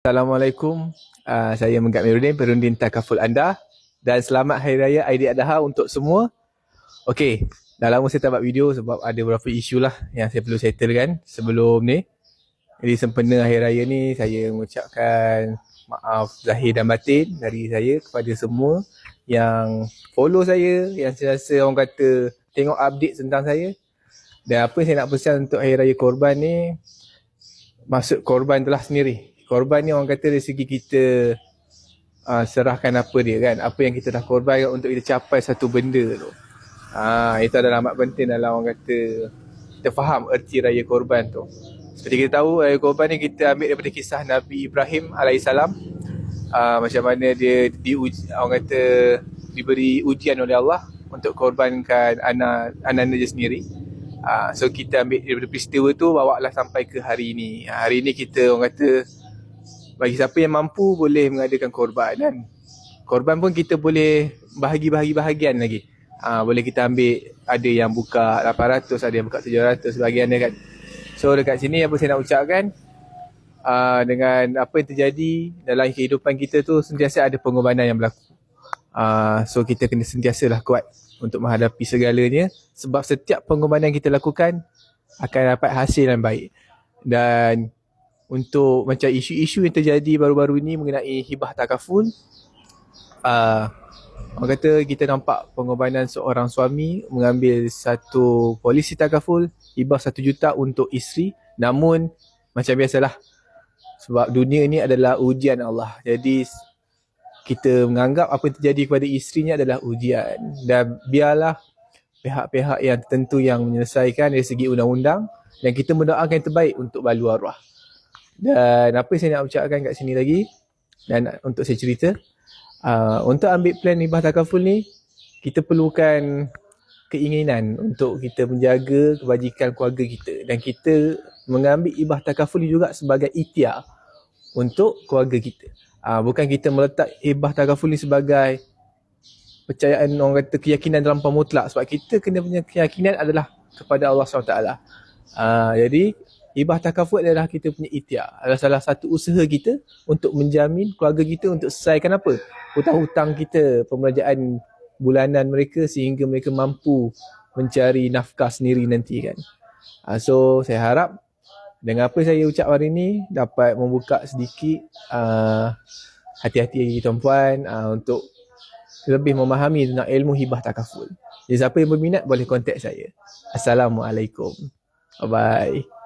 Assalamualaikum. Uh, saya Megat Mirudin, perunding takaful anda. Dan selamat Hari Raya Aidiladha untuk semua. Okey, dah lama saya tak buat video sebab ada beberapa isu lah yang saya perlu settle kan sebelum ni. Jadi sempena Hari Raya ni saya mengucapkan maaf zahir dan batin dari saya kepada semua yang follow saya, yang sentiasa orang kata tengok update tentang saya. Dan apa yang saya nak pesan untuk Hari Raya Korban ni, maksud korban telah sendiri korban ni orang kata dari segi kita uh, serahkan apa dia kan. Apa yang kita dah korban untuk kita capai satu benda tu. Uh, itu adalah amat penting dalam orang kata kita faham erti raya korban tu. Seperti kita tahu raya korban ni kita ambil daripada kisah Nabi Ibrahim AS uh, macam mana dia diuji, orang kata diberi ujian oleh Allah untuk korbankan anak anak dia sendiri. Uh, so kita ambil daripada peristiwa tu bawa lah sampai ke hari ini. Hari ini kita orang kata bagi siapa yang mampu boleh mengadakan korban kan korban pun kita boleh bahagi-bahagi bahagian lagi. Ha, boleh kita ambil ada yang buka 800 ada yang buka 700 sebahagian dia kan. So dekat sini apa saya nak ucapkan? Uh, dengan apa yang terjadi dalam kehidupan kita tu sentiasa ada pengorbanan yang berlaku. Uh, so kita kena sentiasa lah kuat untuk menghadapi segalanya. Sebab setiap pengorbanan kita lakukan akan dapat hasil yang baik. Dan untuk macam isu-isu yang terjadi baru-baru ini mengenai hibah takaful uh, orang kata kita nampak pengorbanan seorang suami mengambil satu polisi takaful hibah satu juta untuk isteri. Namun macam biasalah sebab dunia ini adalah ujian Allah. Jadi kita menganggap apa yang terjadi kepada isterinya adalah ujian. Dan biarlah pihak-pihak yang tertentu yang menyelesaikan dari segi undang-undang dan kita mendoakan yang terbaik untuk balu arwah. Dan apa yang saya nak ucapkan kat sini lagi dan untuk saya cerita uh, untuk ambil plan ibah takaful ni kita perlukan keinginan untuk kita menjaga kebajikan keluarga kita dan kita mengambil ibah takaful juga sebagai ikhtiar untuk keluarga kita. Uh, bukan kita meletak ibah takaful ni sebagai percayaan orang kata keyakinan dalam mutlak sebab kita kena punya keyakinan adalah kepada Allah SWT. Uh, jadi Ibah takafut adalah kita punya ikhtiar. Adalah salah satu usaha kita untuk menjamin keluarga kita untuk selesaikan apa? Hutang-hutang kita, pemerjaan bulanan mereka sehingga mereka mampu mencari nafkah sendiri nanti kan. Uh, so saya harap dengan apa saya ucap hari ini dapat membuka sedikit uh, hati-hati tuan-puan uh, untuk lebih memahami tentang ilmu hibah takaful. Jadi siapa yang berminat boleh kontak saya. Assalamualaikum. Bye bye.